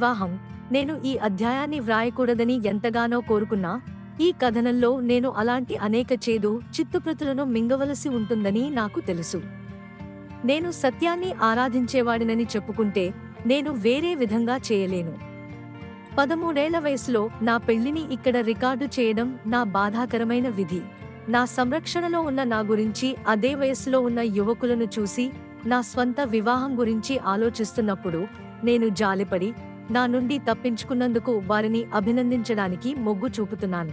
వివాహం. నేను ఈ అధ్యాయాన్ని వ్రాయకూడదని ఎంతగానో కోరుకున్నా. ఈ కథనంలో నేను అలాంటి అనేక చేదు చిత్తుప్రతులను మింగవలసి ఉంటుందని నాకు తెలుసు. నేను సత్యాన్ని ఆరాధించేవాడినని చెప్పుకుంటే నేను వేరే విధంగా చేయలేను. పదమూడేళ్ళ వయసులో నా పెళ్ళిని ఇక్కడ రికార్డు చేయడం నా బాధాకరమైన విధి. నా సంరక్షణలో ఉన్న నా గురించి అదే వయసులో ఉన్న యువకులను చూసి నా స్వంత వివాహం గురించి ఆలోచిస్తున్నప్పుడు నేను జాలిపడి నా నుండి తప్పించుకున్నందుకు వారిని అభినందించడానికి మొగ్గు చూపుతున్నాను.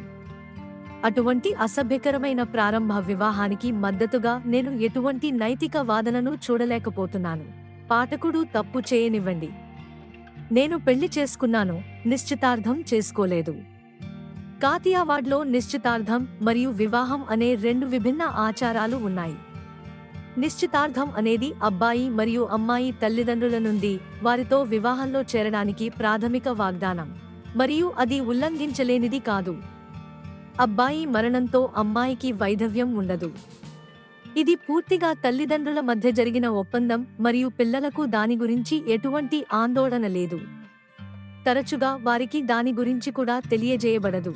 అటువంటి అసభ్యకరమైన ప్రారంభ వివాహానికి మద్దతుగా నేను ఎటువంటి నైతిక వాదనను చూడలేకపోతున్నాను. పాఠకుడు తప్పు చేయనివ్వండి. నేను పెళ్ళి చేసుకున్నాను నిశ్చితార్థం చేసుకోలేదు. కాతియావాడ్లో నిశ్చితార్థం మరియు వివాహం అనే రెండు విభిన్న ఆచారాలు ఉన్నాయి. నిశ్చితార్థం అనేది అబ్బాయి మరియు అమ్మాయి తల్లిదండ్రుల నుండి వారితో వివాహంలో చేరడానికి ప్రాథమిక వాగ్దానం. మరియు అది ఉల్లంఘించలేనిది కాదు. అబ్బాయి మరణంతో అమ్మాయికి వైధవ్యం ఉండదు. ఇది పూర్తిగా తల్లిదండ్రుల మధ్య జరిగిన ఒప్పందం మరియు పిల్లలకు దాని గురించి ఎటువంటి ఆందోళన లేదు. తరచుగా వారికి దాని గురించి కూడా తెలియజేయబడదు.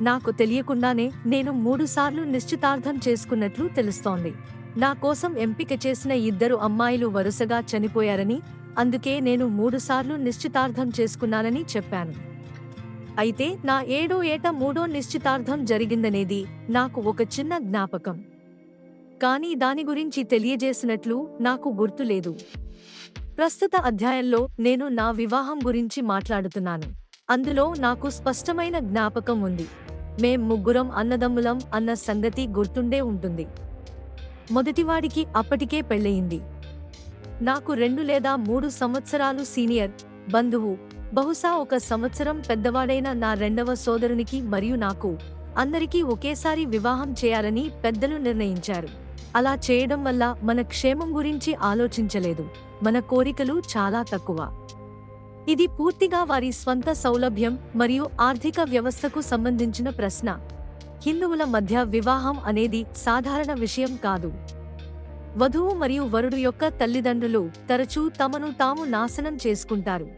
నాకు తెలియకుండానే నేను మూడుసార్లు నిశ్చితార్థం చేసుకున్నట్లు తెలుస్తోంది. నా కోసం ఎంపిక చేసిన ఇద్దరు అమ్మాయిలు వరుసగా చనిపోయారని అందుకే నేను మూడుసార్లు నిశ్చితార్థం చేసుకున్నానని చెప్పాను. అయితే నా ఏడో ఏట మూడో నిశ్చితార్థం జరిగిందనేది నాకు ఒక చిన్న జ్ఞాపకం. కానీ దాని గురించి తెలియజేసినట్లు నాకు గుర్తులేదు ప్రస్తుత అధ్యాయంలో నేను నా వివాహం గురించి మాట్లాడుతున్నాను. అందులో నాకు స్పష్టమైన జ్ఞాపకం ఉంది. మేం ముగ్గురం అన్నదమ్ములం అన్న సంగతి గుర్తుండే ఉంటుంది. మొదటివాడికి అప్పటికే పెళ్ళయింది. నాకు రెండు లేదా మూడు సంవత్సరాలు సీనియర్ బంధువు బహుశా ఒక సంవత్సరం పెద్దవాడైన నా రెండవ సోదరునికి మరియు నాకు అందరికీ ఒకేసారి వివాహం చేయాలని పెద్దలు నిర్ణయించారు. అలా చేయడం వల్ల మన క్షేమం గురించి ఆలోచించలేదు మన కోరికలు చాలా తక్కువ. ఇది పూర్తిగా వారి స్వంత సౌలభ్యం మరియు ఆర్థిక వ్యవస్థకు సంబంధించిన ప్రశ్న. హిందువుల మధ్య వివాహం అనేది సాధారణ విషయం కాదు. వధువు మరియు వరుడు యొక్క తల్లిదండ్రులు తరచూ తమను తాము నాశనం చేసుకుంటారు.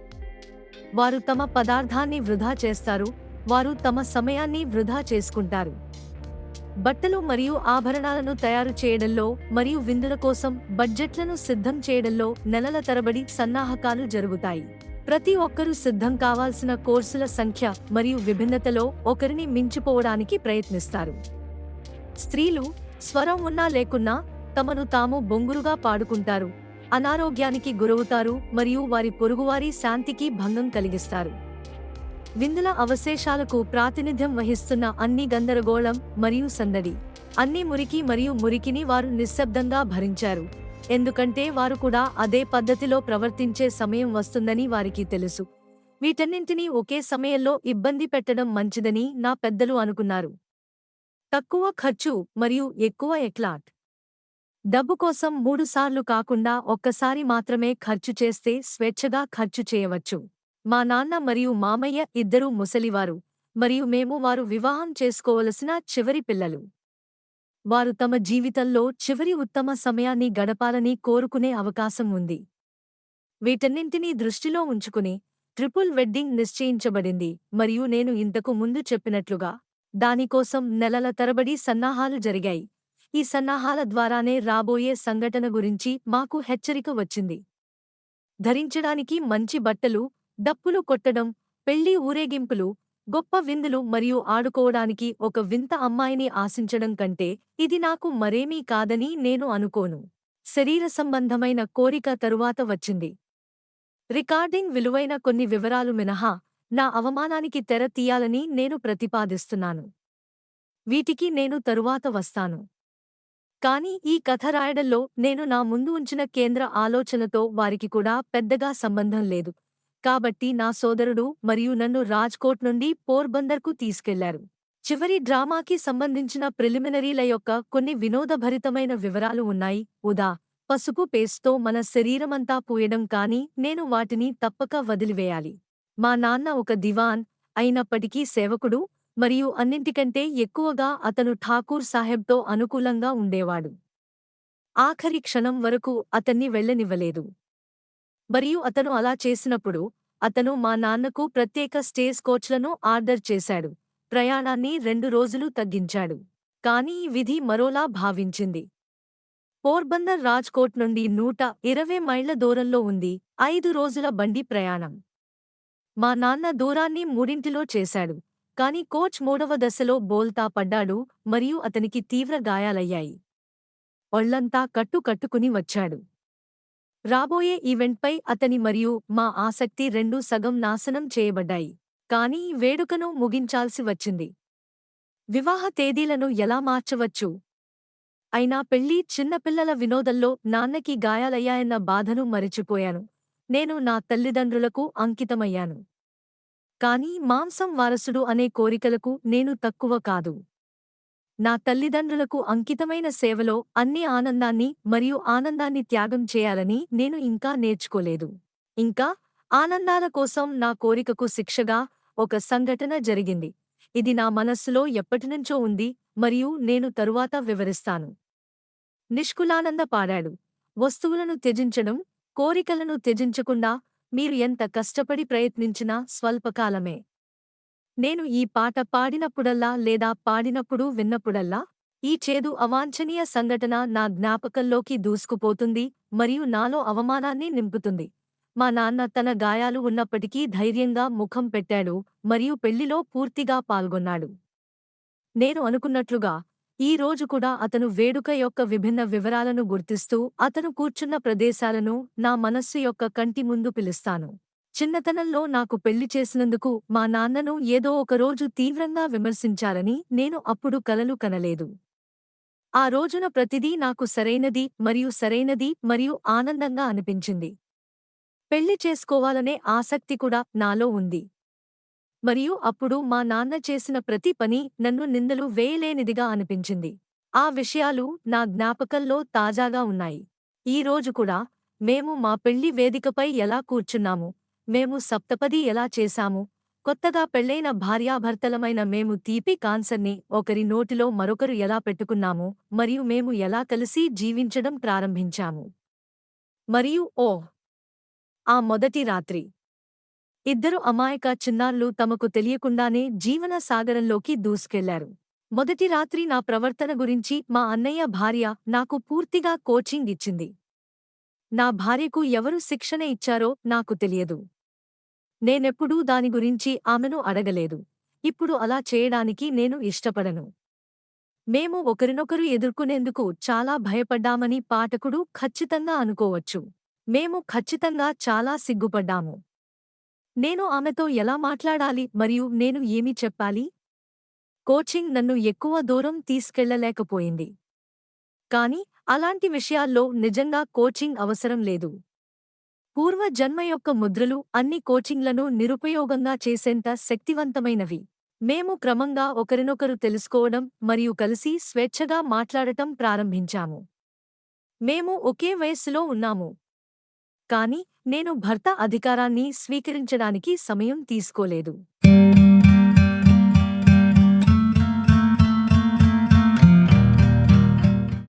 వారు తమ పదార్థాన్ని వృధా చేస్తారు వారు తమ సమయాన్ని వృధా చేసుకుంటారు. బట్టలు మరియు ఆభరణాలను తయారు చేయడంలో మరియు విందుల కోసం బడ్జెట్లను సిద్ధం చేయడంలో నెలల తరబడి సన్నాహకాలు జరుగుతాయి. ప్రతి ఒక్కరూ సిద్ధం కావాల్సిన కోర్సుల సంఖ్య మరియు విభిన్నతలో ఒకరిని మించిపోవడానికి ప్రయత్నిస్తారు. స్త్రీలు స్వరం ఉన్నా లేకున్నా తమను తాము బొంగురుగా పాడుకుంటారు అనారోగ్యానికి గురవుతారు మరియు వారి పొరుగువారి శాంతికి భంగం కలిగిస్తారు. విందుల అవశేషాలకు ప్రాతినిధ్యం వహిస్తున్న అన్ని గందరగోళం మరియు సందడి అన్ని మురికి మరియు మురికిని వారు నిశ్శబ్దంగా భరించారు. ఎందుకంటే వారు కూడా అదే పద్ధతిలో ప్రవర్తించే సమయం వస్తుందని వారికి తెలుసు. వీటన్నింటినీ ఒకే సమయంలో ఇబ్బంది పెట్టడం మంచిదని నా పెద్దలు అనుకున్నారు. తక్కువ ఖర్చు మరియు ఎక్కువ ఎక్లాట్. డబ్బు కోసం మూడుసార్లు కాకుండా ఒక్కసారి మాత్రమే ఖర్చు చేస్తే స్వేచ్ఛగా ఖర్చు చేయవచ్చు. మా నాన్న మరియు మామయ్య ఇద్దరూ ముసలివారు మరియు మేము వారు వివాహం చేసుకోవలసిన చివరి పిల్లలు. వారు తమ జీవితంలో చివరి ఉత్తమ సమయాన్ని గడపాలని కోరుకునే అవకాశం ఉంది. వీటన్నింటినీ దృష్టిలో ఉంచుకుని ట్రిపుల్ వెడ్డింగ్ నిశ్చయించబడింది. మరియు నేను ఇంతకు ముందు చెప్పినట్లుగా దానికోసం నెలల తరబడి సన్నాహాలు జరిగాయి. ఈ సన్నాహాల ద్వారానే రాబోయే సంఘటన గురించి మాకు హెచ్చరిక వచ్చింది. ధరించడానికి మంచి బట్టలు డప్పులు కొట్టడం పెళ్ళి ఊరేగింపులు గొప్ప విందులు మరియు ఆడుకోవడానికి ఒక వింత అమ్మాయిని ఆశించడం కంటే ఇది నాకు మరేమీ కాదని నేను అనుకోను. శరీర సంబంధమైన కోరిక తరువాత వచ్చింది. రికార్డింగ్ విలువైన కొన్ని వివరాలు మినహా నా అవమానానికి తెర తీయాలని నేను ప్రతిపాదిస్తున్నాను. వీటికి నేను తరువాత వస్తాను. కానీ ఈ కథ రాయడంలో నేను నా ముందు ఉంచిన కేంద్ర ఆలోచనతో వారికి కూడా పెద్దగా సంబంధం లేదు. కాబట్టి నా సోదరుడు మరియు నన్ను రాజ్కోట్ నుండి పోర్బందర్కు తీసుకెళ్ళారు. చివరి డ్రామాకి సంబంధించిన ప్రిలిమినరీల యొక్క కొన్ని వినోదభరితమైన వివరాలు ఉన్నాయి. ఉదా పసుపు పేస్తో మన శరీరమంతా పూయడం కాని నేను వాటిని తప్పక వదిలివేయాలి. మా నాన్న ఒక దివాన్ అయినప్పటికీ సేవకుడు మరియు అన్నింటికంటే ఎక్కువగా అతను ఠాకూర్ సాహెబ్తో అనుకూలంగా ఉండేవాడు. ఆఖరి క్షణం వరకు అతన్ని వెళ్ళనివ్వలేదు. మరియు అతను అలా చేసినప్పుడు అతను మా నాన్నకు ప్రత్యేక స్టేజ్ కోచ్లను ఆర్డర్ చేశాడు. ప్రయాణాన్ని రెండు రోజులు తగ్గించాడు. కానీ విధి మరోలా భావించింది. పోర్బందర్ రాజ్కోట్ నుండి నూట ఇరవై మైళ్ళ దూరంలో ఉంది. ఐదు రోజుల బండి ప్రయాణం. మా నాన్న దూరాన్ని మూడింటిలో చేశాడు. కాని కోచ్ మూడవ దశలో బోల్తా పడ్డాడు మరియు అతనికి తీవ్ర గాయాలయ్యాయి. ఒళ్ళంతా కట్టు కట్టుకుని వచ్చాడు. రాబోయే ఈవెంట్పై అతని మరియు మా ఆసక్తి రెండూ సగం నాశనం చేయబడ్డాయి. కానీ వేడుకను ముగించాల్సి వచ్చింది. వివాహ తేదీలను ఎలా మార్చవచ్చు? అయినా పెళ్ళి చిన్నపిల్లల వినోదంలో నాన్నకి గాయాలయ్యాయన్న బాధను మరిచిపోయాను. నేను నా తల్లిదండ్రులకు అంకితమయ్యాను. కాని మాంసం వారసుడు అనే కోరికలకు నేను తక్కువ కాదు. నా తల్లిదండ్రులకు అంకితమైన సేవలో అన్ని ఆనందాన్ని మరియు ఆనందాన్ని త్యాగం చేయాలని నేను ఇంకా నేర్చుకోలేదు. ఇంకా ఆనందాల కోసం నా కోరికకు శిక్షగా ఒక సంఘటన జరిగింది. ఇది నా మనస్సులో ఎప్పటినుంచో ఉంది మరియు నేను తరువాత వివరిస్తాను. నిష్కులానంద పాడాడు. వస్తువులను త్యజించడం కోరికలను త్యజించకుండా మీరు ఎంత కష్టపడి ప్రయత్నించినా స్వల్పకాలమే. నేను ఈ పాట పాడినప్పుడల్లా లేదా పాడినప్పుడు విన్నప్పుడల్లా ఈ చేదు అవాంఛనీయ సంఘటన నా జ్ఞాపకంలోకి దూసుకుపోతుంది మరియు నాలో అవమానాన్ని నింపుతుంది. మా నాన్న తన గాయాలు ఉన్నప్పటికీ ధైర్యంగా ముఖం పెట్టాడు మరియు పెళ్ళిలో పూర్తిగా పాల్గొన్నాడు. నేను అనుకున్నట్లుగా ఈ రోజు కూడా అతను వేడుక యొక్క విభిన్న వివరాలను గుర్తిస్తూ అతను కూర్చున్న ప్రదేశాలను నా మనస్సు యొక్క కంటి ముందు పిలుస్తాను. చిన్నతనంలో నాకు పెళ్ళి చేసినందుకు మా నాన్నను ఏదో ఒకరోజు తీవ్రంగా విమర్శించారని నేను అప్పుడు కలలు కనలేదు. ఆ రోజున ప్రతిదీ నాకు సరైనది మరియు సరైనది మరియు ఆనందంగా అనిపించింది. పెళ్ళి చేసుకోవాలనే ఆసక్తి కూడా నాలో ఉంది. మరియు అప్పుడు మా నాన్న చేసిన ప్రతి పని నన్ను నిందలు వేయలేనిదిగా అనిపించింది. ఆ విషయాలు నా జ్ఞాపకంలో తాజాగా ఉన్నాయి. ఈ రోజు కూడా మేము మా పెళ్ళి వేదికపై ఎలా కూర్చున్నాము మేము సప్తపది ఎలా చేశాము? కొత్తగా పెళ్ళైన భార్యాభర్తలమైన మేము తీపి కాన్సర్ని ఒకరి నోటిలో మరొకరు ఎలా పెట్టుకున్నాము? మరియు మేము ఎలా కలిసి జీవించడం ప్రారంభించాము? మరియు ఓ ఆ మొదటి రాత్రి. ఇద్దరు అమాయక చిన్నారులు తమకు తెలియకుండానే జీవన సాగరంలోకి దూసుకెళ్ళారు. మొదటి రాత్రి నా ప్రవర్తన గురించి మా అన్నయ్య భార్య నాకు పూర్తిగా కోచింగ్ ఇచ్చింది. నా భార్యకు ఎవరు శిక్షణ ఇచ్చారో నాకు తెలియదు. నేనెప్పుడూ దాని గురించి ఆమెను అడగలేదు. ఇప్పుడు అలా చేయడానికి నేను ఇష్టపడను. మేము ఒకరినొకరు ఎదుర్కొనేందుకు చాలా భయపడ్డామని పాఠకుడు ఖచ్చితంగా అనుకోవచ్చు. మేము ఖచ్చితంగా చాలా సిగ్గుపడ్డాము. నేను ఆమెతో ఎలా మాట్లాడాలి మరియు నేను ఏమి చెప్పాలి? కోచింగ్ నన్ను ఎక్కువ దూరం తీసుకెళ్ళలేకపోయింది. కాని అలాంటి విషయాల్లో నిజంగా కోచింగ్ అవసరం లేదు. పూర్వ జన్మ యొక్క ముద్రలు అన్ని కోచింగ్లను నిరుపయోగంగా చేసేంత శక్తివంతమైనవి. మేము క్రమంగా ఒకరినొకరు తెలుసుకోవడం మరియు కలిసి స్వేచ్ఛగా మాట్లాడటం ప్రారంభించాము. మేము ఒకే వయస్సులో ఉన్నాము. కాని నేను భర్త అధికారాన్ని స్వీకరించడానికి సమయం తీసుకోలేదు.